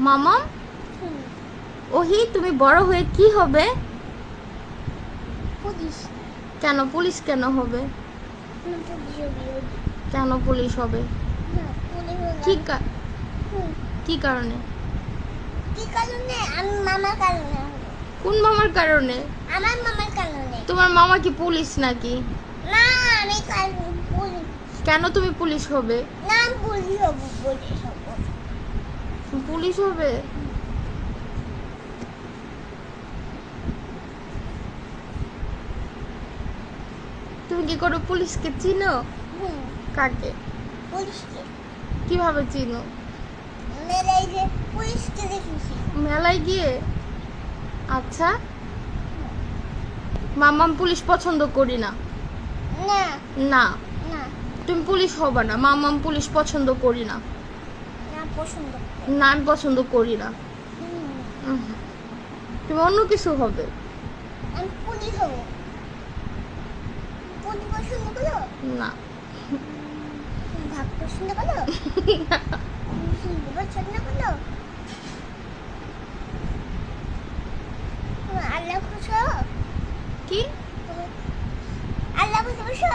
মামাম? ওহি তুমি বড় হয়ে কি হবে? পুলিশ। কেন পুলিশ কেন হবে? কেন পুলিশ হবে? কি কি কারণে? কি কারণে? আমি মামার কারণে কোন মামার কারণে? আমার মামার কারণে। তোমার মামা কি পুলিশ নাকি? না আমি পুলিশ। কেন তুমি পুলিশ হবে? না পুলিশ হব পুলিশ হব। পুলিশ হবে? তুমি কি করে পুলিশকে চিনো? কাকে? পুলিশকে। কীভাবে চিনো? মেলায় যে পুলিশকে দেখেছি। মেলায় গিয়ে? আচ্ছা। মামাম পুলিশ পছন্দ করি না। না। না। তুমি পুলিশ হবে না। মামাম পুলিশ পছন্দ করি না। পছন্দ? না আমি পছন্দ করি না। তুমি অন্য কিছু হবে। আমি পুলিশ হব পুলিশ পছন্দ করো? না। ভাগ পছন্দ করো? পছন্দ করো? তুমি আল্লাহ খুশো কি? আল্লাহ খুশি